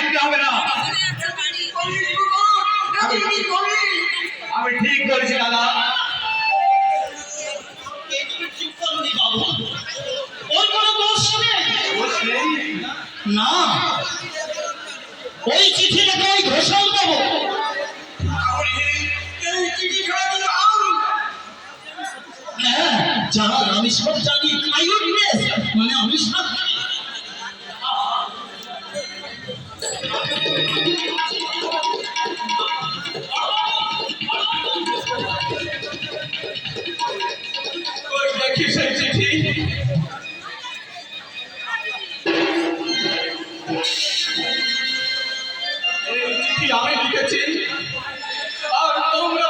দেখতে হবে না। আমি ঠিক করেছি, দাদা। চিঠি লেখা ওই ঘোষাল দেবো। হ্যাঁ আমি সব জানি মানে আমি সাক্ষী আমি লিখেছি আর তোমরা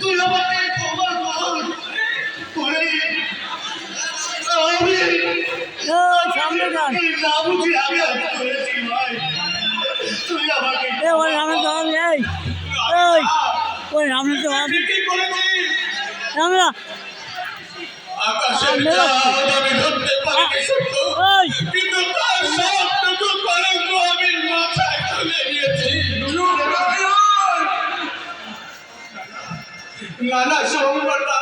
তুই আমাকে ক্ষমা কর। করে আমি সামনে যান। না বুঝি আমি আর করেছি ভাই? তুই আমাকে এ ওই সামনে তো এই। এই ওই সামনে তো হবে কি করেছিস। আমরা আকাশের আমি ধরতে পারিনি সত্য। ওই কিন্তু না না সোমবারটা